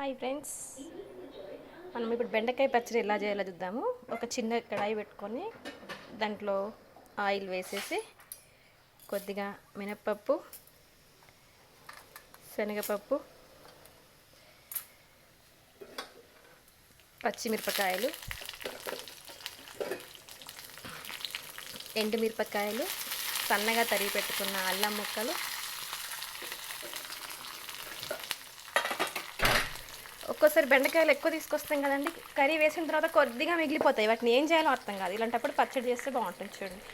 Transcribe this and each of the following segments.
Hi friends. మనం ఇప్పుడు బెండకాయ పచ్చడి ఎలా చేయాలో చూద్దాము. ఒక చిన్న కడాయి పెట్టుకొని దాంట్లో ఆయిల్ వేసేసి కొద్దిగా మినప్పప్పు శనగపప్పు పచ్చిమిరపకాయలు ఎండుమిరపకాయలు సన్నగా తరిగి పెట్టుకున్న అల్లం ముక్కలు ఒక్కోసారి బెండకాయలు ఎక్కువ తీసుకొస్తాం కదండి. కర్రీ వేసిన తర్వాత కొద్దిగా మిగిలిపోతాయి. వాటిని ఏం చేయాలో అర్థం కాదు. ఇలాంటప్పుడు పచ్చడి చేస్తే బాగుంటుంది చూడండి.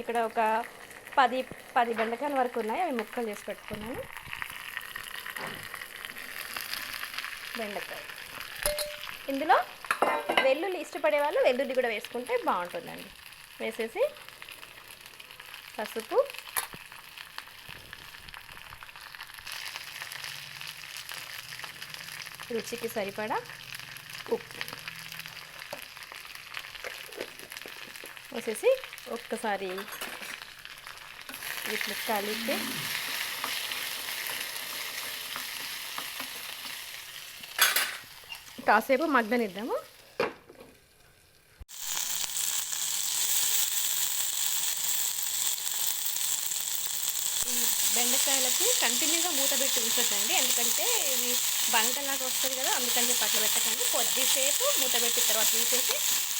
ఇక్కడ ఒక పది పది బెండకాయల వరకు ఉన్నాయి. అవి ముక్కలు చేసి పెట్టుకున్నాను. బెండకాయ ఇందులో వెల్లుల్లి ఇష్టపడే వాళ్ళు వెల్లుల్లి కూడా వేసుకుంటే బాగుంటుందండి. వేసేసి పసుపు రుచికి సరిపడా ఉప్పు. వచ్చేసి ఒక్కసారి ఇట్లా కలిపి కాసేపు మగ్గనిద్దాము ఈ బెండకాయలకి కంటిన్యూగా మూత పెట్టి ఉంచొద్దండి. ఎందుకంటే ఇది బంకలాగా వస్తుంది కదా అందుకని చెప్పి అట్లా పెట్టకండి. కొద్దిసేపు మూత పెట్టి తర్వాత తీసేసి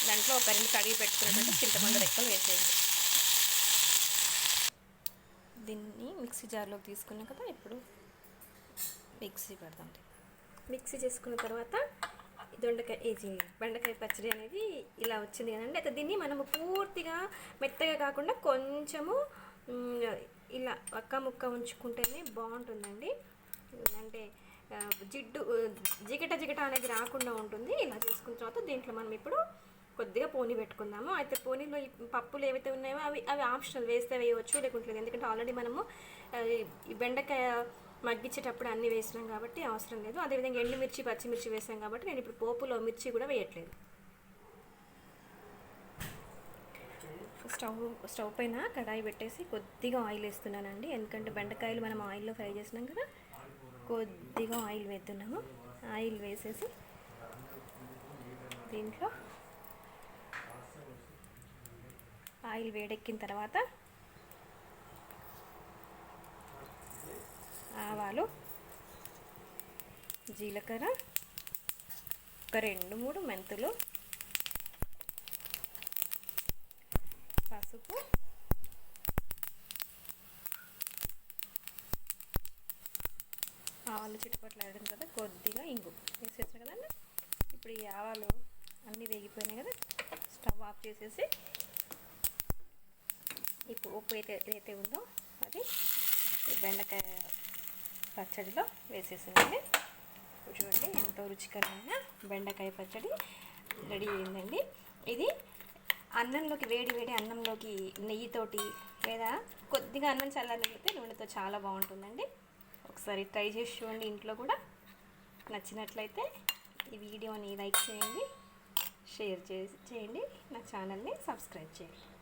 దాంట్లో ఒక రెండు కడిగి పెట్టుకున్నటువంటి చింతపండు రెక్కలు వేసేయండి. దీన్ని మిక్సీ జార్లోకి తీసుకున్నాం కదా ఇప్పుడు మిక్సీ పెడదాం మిక్సీ చేసుకున్న తర్వాత దొండకాయ ఇది బెండకాయ పచ్చడి అనేది ఇలా వచ్చింది కదండి. అయితే దీన్ని మనము పూర్తిగా మెత్తగా కాకుండా కొంచెము ఇలా అక్క ముక్క ఉంచుకుంటేనే బాగుంటుందండి. అంటే జిడ్డు జిగట జిగట అనేది రాకుండా ఉంటుంది. ఇలా చేసుకున్న తర్వాత దీంట్లో మనం ఇప్పుడు కొద్దిగా పోనీ పెట్టుకుందాము. అయితే పోనీలో ఈ పప్పులు ఏవైతే ఉన్నాయో అవి అవి ఆప్షనల్ వేస్తే వేయవచ్చు లేకుంటే లేదు. ఎందుకంటే ఆల్రెడీ మనము ఈ బెండకాయ మగ్గించేటప్పుడు అన్నీ వేసినాం కాబట్టి అవసరం లేదు. అదేవిధంగా ఎండుమిర్చి పచ్చిమిర్చి వేసాం కాబట్టి నేను ఇప్పుడు పోపులో మిర్చి కూడా వేయట్లేదు. స్టవ్ స్టవ్ పైన కడాయి పెట్టేసి కొద్దిగా ఆయిల్ వేస్తున్నానండి. ఎందుకంటే బెండకాయలు మనం ఆయిల్లో ఫ్రై చేసినాం కదా కొద్దిగా ఆయిల్ వేస్తున్నాము. ఆయిల్ వేసేసి దీంట్లో ఆయిల్ వేడెక్కిన తర్వాత ఆవాలు జీలకర్ర ఒక రెండు మూడు మెంతులు ఉప్పు ఆవాలు చిట్టుపట్లు ఆడడం కదా కొద్దిగా ఇంగు. వేసేసారు కదండి? ఇప్పుడు ఈ ఆవాలు అన్నీ వేగిపోయినాయి కదా స్టవ్ ఆఫ్ చేసేసి ఇప్పుడు ఉప్పు అయితే ఏదైతే ఉందో అది ఈ బెండకాయ పచ్చడిలో వేసేసిందండి చూడండి ఎంతో రుచికరమైన బెండకాయ పచ్చడి రెడీ అయిందండి. ఇది అన్నంలోకి వేడి వేడి అన్నంలోకి నెయ్యితోటి లేదా కొద్దిగా అన్నం చల్లారితే నూనెతో చాలా బాగుంటుందండి. ఒకసారి ట్రై చేసి చూడండి ఇంట్లో కూడా. నచ్చినట్లయితే ఈ వీడియోని లైక్ చేయండి షేర్ చేసి చేయండి నా ఛానల్ని సబ్స్క్రైబ్ చేయండి.